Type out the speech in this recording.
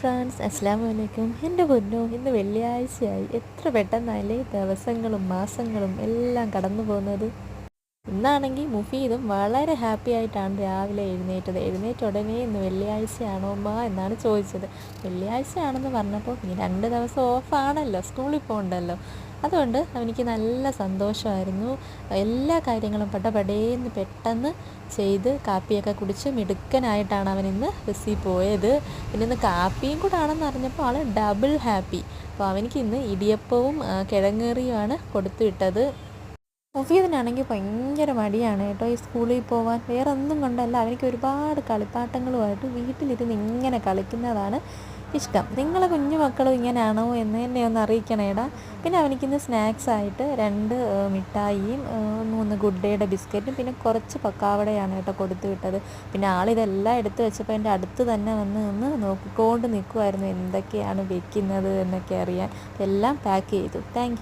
Friends അസ്സാം വലൈക്കും എന്റെ പൊന്നോ ഇന്ന് വെള്ളിയാഴ്ചയായി. എത്ര പെട്ടെന്നല്ലേ ദിവസങ്ങളും മാസങ്ങളും എല്ലാം കടന്നു പോകുന്നത് ഇന്നാണെങ്കിൽ മുഫീദും വളരെ ഹാപ്പി ആയിട്ടാണ് രാവിലെ എഴുന്നേറ്റത്. എഴുന്നേറ്റ ഉടനെ ഇന്ന് വെള്ളിയാഴ്ചയാണോ അമ്മ എന്നാണ് ചോദിച്ചത്. വെള്ളിയാഴ്ചയാണെന്ന് പറഞ്ഞപ്പോൾ ഇനി രണ്ട് ദിവസം ഓഫാണല്ലോ സ്കൂളിൽ പോകണ്ടല്ലോ അതുകൊണ്ട് അവനിക്ക് നല്ല സന്തോഷമായിരുന്നു. എല്ലാ കാര്യങ്ങളും പടപടേന്ന് പെട്ടെന്ന് ചെയ്ത് കാപ്പിയൊക്കെ കുടിച്ച് മിടുക്കനായിട്ടാണ് അവൻ ഇന്ന് ബസ്സിൽ പോയത്. പിന്നെ ഇന്ന് കാപ്പിയും കൂടെ ആണെന്ന് അറിഞ്ഞപ്പോൾ ആൾ ഡബിൾ ഹാപ്പി അപ്പോൾ അവനിക്ക് ഇന്ന് ഇടിയപ്പവും കിഴങ്ങേറിയുമാണ് കൊടുത്തു വിട്ടത്. മുഫീദിനാണെങ്കിൽ ഭയങ്കര മടിയാണ് കേട്ടോ ഈ സ്കൂളിൽ പോവാൻ. വേറെ ഒന്നും കൊണ്ടല്ല. അവനിക്ക് ഒരുപാട് കളിപ്പാട്ടങ്ങളുമായിട്ട് വീട്ടിലിരുന്ന് ഇങ്ങനെ കളിക്കുന്നതാണ് ഇഷ്ടം. നിങ്ങളെ കുഞ്ഞു മക്കളും ഇങ്ങനെയാണോ എന്ന് എന്നെ ഒന്ന് അറിയിക്കണേടാ പിന്നെ അവനിക്കിന്ന് സ്നാക്സ് ആയിട്ട് രണ്ട് മിഠായിയും മൂന്ന് ഗുഡ് ഡേയുടെ ബിസ്ക്കറ്റും പിന്നെ കുറച്ച് പക്കാവടയാണ് കേട്ടോ കൊടുത്തു വിട്ടത്. പിന്നെ ആളിതെല്ലാം എടുത്തു വെച്ചപ്പോൾ എന്റെ അടുത്ത് തന്നെ വന്ന് നിന്ന് നോക്കിക്കൊണ്ട് നിൽക്കുമായിരുന്നു എന്തൊക്കെയാണ് വെക്കുന്നത് എന്നൊക്കെ അറിയാൻ. എല്ലാം പാക്ക് ചെയ്തു. താങ്ക്